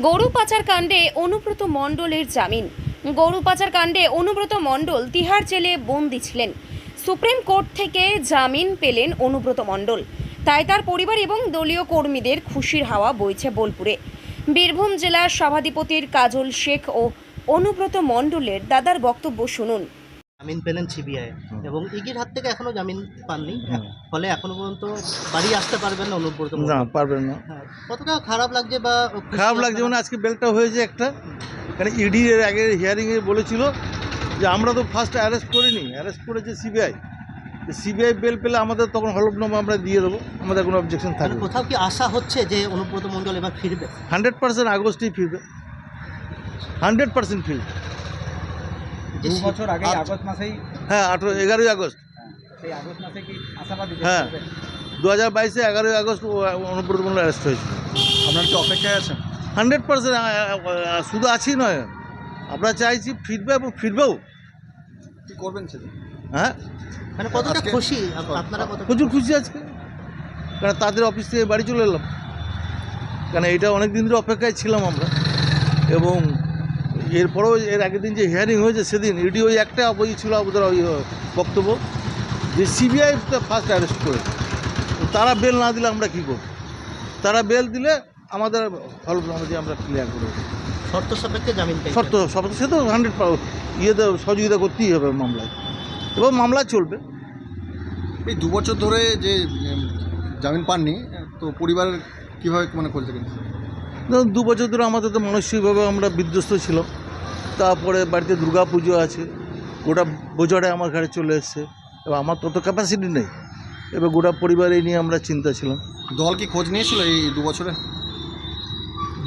গরু পাচার কাণ্ডে অনুব্রত মণ্ডলের জামিন। গরু পাচার কাণ্ডে অনুব্রত মণ্ডল তিহার জেলে বন্দি ছিলেন। সুপ্রিম কোর্ট থেকে জামিন পেলেন অনুব্রত মণ্ডল। তাই তার পরিবার এবং দলীয় কর্মীদের খুশির হাওয়া বইছে বোলপুরে। বীরভূম জেলার সভাধিপতির কাজল শেখ ও অনুব্রত মণ্ডলের দাদার বক্তব্য শুনুন। জামিন পেলেন সিবিআই। এবং ইগির হাত থেকে এখনও জামিন পাননি। ফলে এখনও পর্যন্ত বাড়ি আসতে পারবেন না অনুব্রত না পারবেন না। হ্যাঁ, কতটা খারাপ লাগছে বা খারাপ লাগছে মানে আজকে বেলটা হয়েছে একটা। কারণ ইডি এর আগে হিয়ারিংয়ে বলেছিল যে আমরা তো ফার্স্ট অ্যারেস্ট করিনি। অ্যারেস্ট করেছে সিবিআই। সিবিআই বেল পেলে আমাদের তখন হলফনামা আমরা দিয়ে দেবো। আমাদের কোনো অবজেকশন মানে থাকবে কোথাও কি আশা হচ্ছে যে অনুব্রত মণ্ডল এবার ফিরবে? হান্ড্রেড পার্সেন্ট আগস্টেই ফিরবে। হান্ড্রেড পার্সেন্ট ফিরবে। দু বছর আগে আগস্ট মাসেই হ্যাঁ আঠেরো এগারোই আগস্ট। সেই আগস্ট মাসে কি আশাবাদী হ্যাঁ। দু হাজার বাইশে এগারোই আগস্ট অনুব্রত অ্যারেস্ট আপনার কি অপেক্ষায় আছেন? হান্ড্রেড পার্সেন্ট শুধু আছি নয়। আমরা চাইছি ফিরবে এবং ফিরবেও। কি করবেন সেটা? হ্যাঁ? মানে কতটা খুশি? আপনারা প্রচুর খুশি? আজকে। কারণ তাদের অফিস থেকে বাড়ি চলে এলাম। কারণ এটা অনেক দিন ধরে অপেক্ষায় ছিলাম আমরা। এবং এরপরেও এর আগের দিন যে হিয়ারিং হয়েছে সেদিন ইডি ওই একটা বই ছিল ওদের ওই বক্তব্য যে সিবিআই ফার্স্ট অ্যারেস্ট করে তো তারা বেল না দিলে আমরা কী করব? তারা বেল দিলে আমাদের হলফনামা দিয়ে আমরা ক্লিয়ার করে। শর্ত সাপেক্ষে জামিন শর্ত সব সে তো হান্ড্রেড ইয়েতে সহযোগিতা করতেই হবে মামলায়। এবং মামলা চলবে। এই দু বছর ধরে যে জামিন পাননি তো পরিবারের কীভাবে মানে করতে গেছে ধরুন দু বছর ধরে আমাদের তো মানসিকভাবে আমরা বিধ্বস্ত ছিলাম। তারপরে বাড়িতে দুর্গা পুজো আছে গোটা বোঝাটা আমার ঘাড়ে চলে এসছে এবার আমার তত ক্যাপাসিটি নেই। এবার গোটা পরিবার এই নিয়ে আমরা চিন্তা ছিলাম। দল কি খোঁজ নিয়েছিল এই দু বছরে?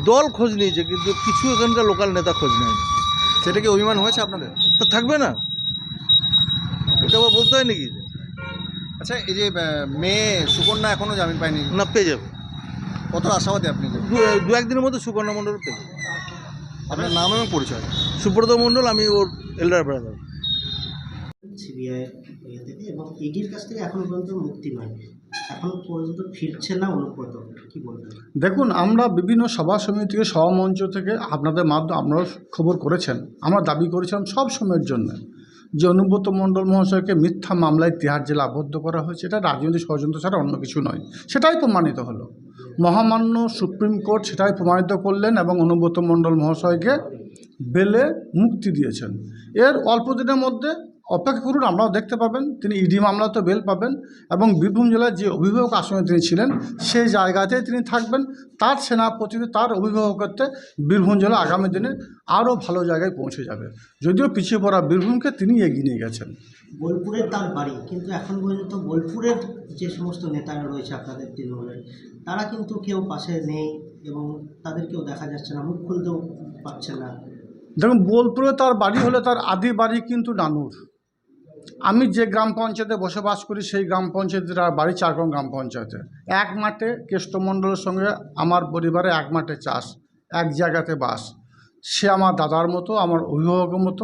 দল খোঁজ নিয়েছে কিন্তু কিছু এখানকার লোকাল নেতা খোঁজ নেয়নি। সেটা কি অভিমান হয়েছে আপনাদের? তো থাকবে না। এটা আবার বলতে হয় নাকি? আচ্ছা এই যে মেয়ে সুকন্যা এখনও জামিন পায়নি। না পেয়ে যাবে। কত আশাবাদী আপনি? দু একদিনের মধ্যে সুকর্ণা মণ্ডল পেয়ে যাবে। আপনার নাম এবং পরিচয়? সুব্রত মণ্ডল আমি ওর এল্ডার ব্রাদার সিবিআই থেকে এবং ইডির কাছ থেকে এখনও পর্যন্ত মুক্তি নয় এখন পর্যন্ত ফিরছে না অনুব্রত কি বলবেন? দেখুন আমরা বিভিন্ন সভা সমিতি থেকে সভামঞ্চ থেকে আপনাদের মাধ্যমে আপনারাও খবর করেছেন। আমরা দাবি করেছিলাম সব সময়ের জন্য যে অনুব্রত মণ্ডল মহাশয়কে মিথ্যা মামলায় তিহার জেলা আবদ্ধ করা হয়েছে। এটা রাজনৈতিক ষড়যন্ত্র ছাড়া অন্য কিছু নয়। সেটাই প্রমাণিত হলো। মহামান্য সুপ্রিম কোর্ট সেটাই প্রমাণিত করলেন এবং অনুব্রত মণ্ডল মহাশয়কে বেলে মুক্তি দিয়েছেন। এর অল্প দিনের মধ্যে অপেক্ষা করুন আমরাও দেখতে পাবেন। তিনি ইডি মামলাতে বেল পাবেন এবং বীরভূম জেলার যে অভিভাবক আসনে তিনি ছিলেন সেই জায়গাতেই তিনি থাকবেন। তার সেনাপতিতে তার অভিভাবকত্বে বীরভূম জেলা আগামী দিনে আরও ভালো জায়গায় পৌঁছে যাবে। যদিও পিছিয়ে পড়া বীরভূমকে তিনি এগিয়ে নিয়ে গেছেন। বোলপুরের তার বাড়ি কিন্তু এখন পর্যন্ত বোলপুরের যে সমস্ত নেতারা রয়েছে আপনাদের তৃণমূলের তারা কিন্তু কেউ পাশে নেই এবং তাদেরকেও দেখা যাচ্ছে না মুখ খুলতেও পাচ্ছে না। দেখুন বোলপুরে তার বাড়ি হলে তার আদি বাড়ি কিন্তু নানুর। আমি যে গ্রাম পঞ্চায়েতে বসবাস করি, সেই গ্রাম পঞ্চায়েতের বাড়ি চারগ্রাম গ্রাম পঞ্চায়েতে। এক মাঠে কেষ্টমণ্ডলের সঙ্গে আমার পরিবারে এক মাঠে চাষ, এক জায়গাতে বাস। সে আমার দাদার মতো, আমার অভিভাবকের মতো।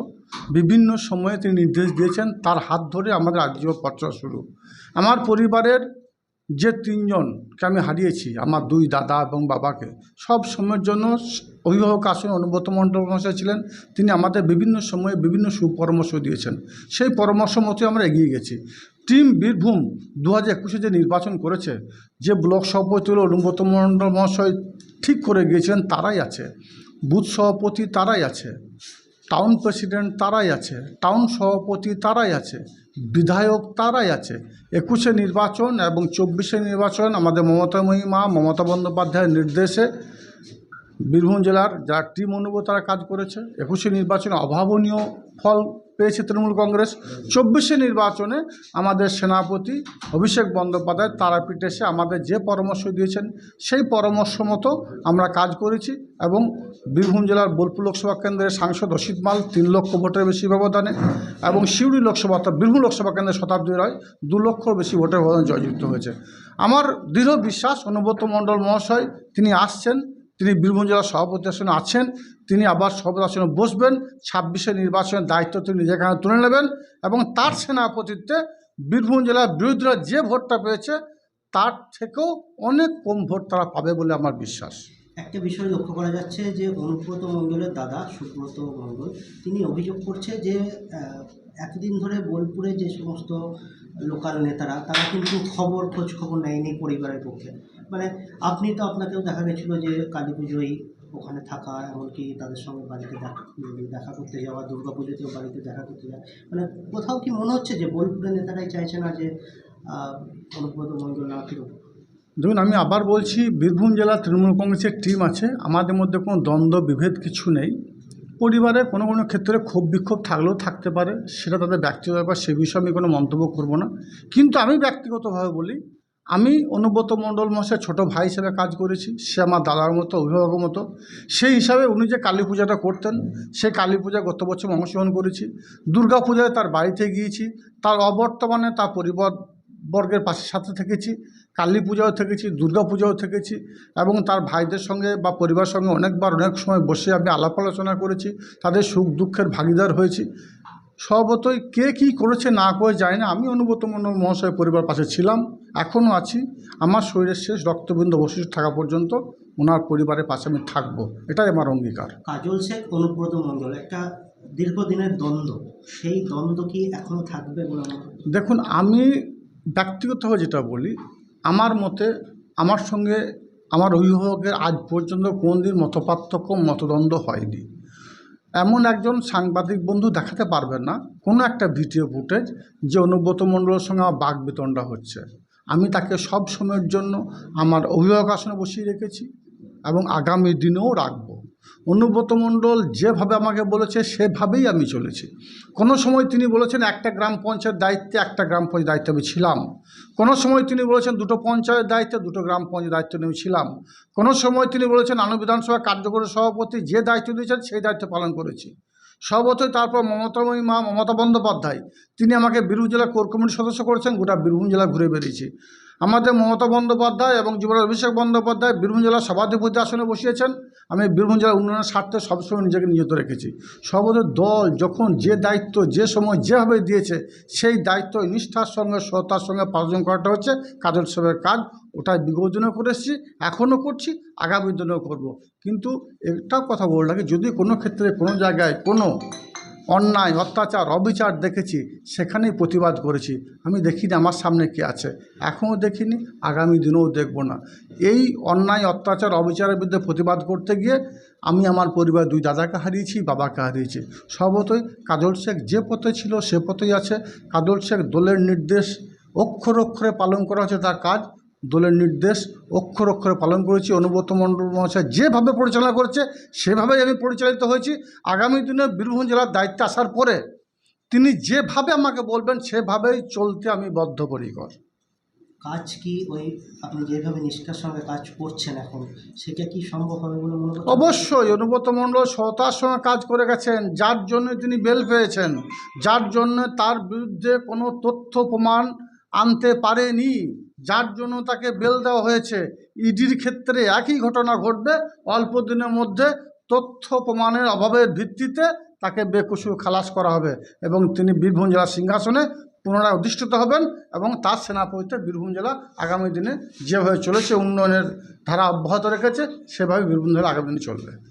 বিভিন্ন সময়ে তিনি নির্দেশ দিয়েছেন, তার হাত ধরে আমাদের আজীবন পত্র শুরু। আমার পরিবারের যে তিনজনকে আমি হারিয়েছি, আমার দুই দাদা এবং বাবাকে, সব সময়ের জন্য অভিভাবক আসনে অনুব্রত মণ্ডল মহাশয় ছিলেন। তিনি আমাদের বিভিন্ন সময়ে বিভিন্ন সুপরামর্শ দিয়েছেন। সেই পরামর্শ মতো আমরা এগিয়ে গেছি। টিম বীরভূম দু হাজার একুশে যে নির্বাচন করেছে, যে ব্লক সভাপতি হলো অনুব্রত মণ্ডল মহাশয় ঠিক করে গিয়েছিলেন, তারাই আছে। বুথ সভাপতি তারাই আছে। টাউন প্রেসিডেন্ট তারাই আছে। টাউন সভাপতি তারাই আছে। বিধায়ক তারাই আছে। একুশে নির্বাচন এবং চব্বিশে নির্বাচন আমাদের মমতা মহিমা, মমতা বন্দ্যোপাধ্যায়ের নির্দেশে বীরভূম জেলার যারা টিম অনুভব তারা কাজ করেছে। একুশে নির্বাচনে অভাবনীয় ফল পেয়েছে তৃণমূল কংগ্রেস। চব্বিশে নির্বাচনে আমাদের সেনাপতি অভিষেক বন্দ্যোপাধ্যায় তারাপীঠে এসে আমাদের যে পরামর্শ দিয়েছেন, সেই পরামর্শ মতো আমরা কাজ করেছি এবং বীরভূম জেলার বোলপুর লোকসভা কেন্দ্রের সাংসদ অসিত মাল তিন লক্ষ ভোটের বেশি ব্যবধানে এবং সিউড়ি লোকসভা অর্থাৎ বীরভূম লোকসভা কেন্দ্রের শতাব্দী রায় দু লক্ষর বেশি ভোটের ব্যবধানে জয়যুক্ত হয়েছে। আমার দৃঢ় বিশ্বাস অনুব্রত মণ্ডল মহাশয় তিনি আসছেন তিনি বীরভূম জেলার সভাপতি আসনে আছেন। তিনি আবার সভাপতি আসনে বসবেন। ছাব্বিশে নির্বাচনের দায়িত্ব তিনি নিজের কাছে তুলে নেবেন এবং তার সেনাপতিত্বে বীরভূম জেলার বিরোধীরা যে ভোটটা পেয়েছে, তার থেকেও অনেক কম ভোট তারা পাবে বলে আমার বিশ্বাস। একটা বিষয় লক্ষ্য করা যাচ্ছে যে অনুব্রত মণ্ডলের দাদা সুব্রত মণ্ডল তিনি অভিযোগ করছে যে এতদিন ধরে বোলপুরে যে সমস্ত লোকাল নেতারা, তারা কিন্তু খবর খোঁজ খবর নেয়নি পরিবারের পক্ষে। মানে আপনি তো আপনাকেও দেখা গেছিল যে কালী পুজোয় ওখানে থাকা, এমনকি তাদের সঙ্গে বাড়িতে দেখা দেখা করতে যাওয়া, দুর্গা পুজোতেও বাড়িতে দেখা করতে যাওয়া। মানে কোথাও কি মনে হচ্ছে যে বোলপুরের নেতারাই চাইছে না যে অনুব্রত মণ্ডল না ফিরুক? দেখুন, আমি আবার বলছি, বীরভূম জেলা তৃণমূল কংগ্রেসের টিম আছে, আমাদের মধ্যে কোনো দ্বন্দ্ব, বিভেদ কিছু নেই। পরিবারে কোনো কোনো ক্ষেত্রে ক্ষোভ বিক্ষোভ থাকলেও থাকতে পারে, সেটা তাদের ব্যক্তিগত ব্যাপার, সে বিষয়ে আমি কোনো মন্তব্য করব না। কিন্তু আমি ব্যক্তিগতভাবে বলি, আমি অনুব্রত মণ্ডল মশাই ছোটো ভাই হিসেবে কাজ করেছি, সে আমার দাদার মতো, অভিভাবকের মতো। সেই হিসাবে উনি যে কালী পূজাটা করতেন সেই কালী পূজা গত বছর অংশগ্রহণ করেছি। দুর্গা পূজায় তার বাড়িতে গিয়েছি, তার অবর্তমানে তার পরিবার বর্গের পাশে সাথে থেকেছি কালী পূজাও থেকেছি দুর্গা পূজাও থেকেছি এবং তার ভাইদের সঙ্গে বা পরিবার সঙ্গে অনেকবার অনেক সময় বসে আমি আলাপ আলোচনা করেছি তাদের সুখ দুঃখের ভাগিদার হয়েছি। স্বভাবতই কে কী করেছে না করে যায় না আমি অনুব্রত মণ্ডল মহাশয় পরিবার পাশে ছিলাম এখনও আছি আমার শরীরের শেষ রক্তবিন্দু অবশিষ্ট থাকা পর্যন্ত ওনার পরিবারের পাশে আমি থাকব এটাই আমার অঙ্গীকার। কাজল শেখ অনুব্রত মণ্ডল একটা দীর্ঘদিনের দ্বন্দ্ব সেই দ্বন্দ্ব কি এখনও থাকবে বলে দেখুন আমি ব্যক্তিগতভাবে যেটা বলি, আমার মতে আমার সঙ্গে আমার অভিভাবকের আজ পর্যন্ত কোনদিন মতপার্থক্য, মতদ্বন্দ্ব হয়নি। এমন একজন সাংবাদিক বন্ধু দেখাতে পারবেন না, কোনো একটা ভিডিও ফুটেজ যে অনুব্রত মণ্ডলের সঙ্গে আমার বাঘ বেতনটা হচ্ছে। আমি তাকে সব সময়ের জন্য আমার অভিভাবক আসনে বসিয়ে রেখেছি এবং আগামী দিনেও রাখব। অনুব্রত মণ্ডল যেভাবে আমাকে বলেছে, সেভাবেই আমি চলেছি। কোনো সময় তিনি বলেছেন, একটা গ্রাম পঞ্চায়েত দায়িত্বে একটা গ্রাম পঞ্চায়েত দায়িত্বে আমি ছিলাম। কোনো সময় তিনি বলেছেন, দুটো পঞ্চায়েত দায়িত্বে, দুটো গ্রাম পঞ্চায়েত দায়িত্ব নিয়ে ছিলাম। কোনো সময় তিনি বলেছেন আনু বিধানসভা কার্যকরী সভাপতি যে দায়িত্ব দিয়েছেন, সেই দায়িত্ব পালন করেছি। সর্বতই তারপর মমতাময়ী মা, মমতা বন্দ্যোপাধ্যায়, তিনি আমাকে বীরভূম জেলা কোর কমিটির সদস্য করেছেন, গোটা বীরভূম জেলা ঘুরে বেরিয়েছি আমাদের মমতা বন্দ্যোপাধ্যায় এবং যুবরাজ অভিষেক বন্দ্যোপাধ্যায় বীরভূম জেলার সভাধিপতি আসনে বসিয়েছেন। আমি বীরভূম জেলার উন্নয়নের স্বার্থে সবসময় নিজেকে নিয়োজিত রেখেছি। সর্বদা দল যখন যে দায়িত্ব, যে সময়, যেভাবে দিয়েছে, সেই দায়িত্ব নিষ্ঠার সঙ্গে, সততার সঙ্গে পালন করাটা হচ্ছে কাজল সাহেবের কাজ। ওটাই বিগত দিনেও করে এসেছি, এখনও করছি, আগামী দিনেও করব। কিন্তু একটাও কথা বলে রাখি, যদি কোনো ক্ষেত্রে কোনো জায়গায় কোনো অন্যায়, অত্যাচার, অবিচার দেখেছি, সেখানেই প্রতিবাদ করেছি। আমি দেখিনি আমার সামনে কে আছে। এখনও দেখিনি, আগামী দিনেও দেখব না। এই অন্যায়, অত্যাচার, অবিচারের বিরুদ্ধে প্রতিবাদ করতে গিয়ে আমি আমার পরিবার দুই দাদাকে হারিয়েছি, বাবাকে হারিয়েছি। সর্বতই কাজল শেখ যে পথে ছিল সে পথেই আছে। কাজল শেখ দলের নির্দেশ অক্ষর অক্ষরে পালন করা হচ্ছে তার কাজ। দলের নির্দেশ অক্ষর অক্ষরে পালন করেছি। অনুব্রত মণ্ডল মহাশয় যেভাবে পরিচালনা করেছে সেভাবেই আমি পরিচালিত হয়েছি। আগামী দিনে বীরভূম জেলার দায়িত্বে আসার পরে তিনি যেভাবে আমাকে বলবেন সেভাবেই চলতে আমি বদ্ধপরিকর। কাজ কি ওই আপনি যেভাবে নিষ্ঠার সঙ্গে কাজ করছেন এখন সেটা কি সম্ভব হবে বলে মনে অবশ্যই অনুব্রত মণ্ডল সততার সঙ্গে কাজ করে গেছেন। যার জন্য তিনি বেল পেয়েছেন যার জন্য তার বিরুদ্ধে কোনো তথ্য প্রমাণ আনতে পারেনি। যার জন্য তাকে বেল দেওয়া হয়েছে। ইডির ক্ষেত্রে একই ঘটনা ঘটবে। অল্প দিনের মধ্যে তথ্য প্রমাণের অভাবের ভিত্তিতে তাকে বেকসু খালাস করা হবে এবং তিনি বীরভূম জেলার সিংহাসনে পুনরায় অধিষ্ঠিত হবেন এবং তার সেনাপতিতে বীরভূম জেলা আগামী দিনে যেভাবে চলেছে, উন্নয়নের ধারা অব্যাহত রেখেছে, সেভাবে বীরভূম জেলা আগামী দিনে চলবে।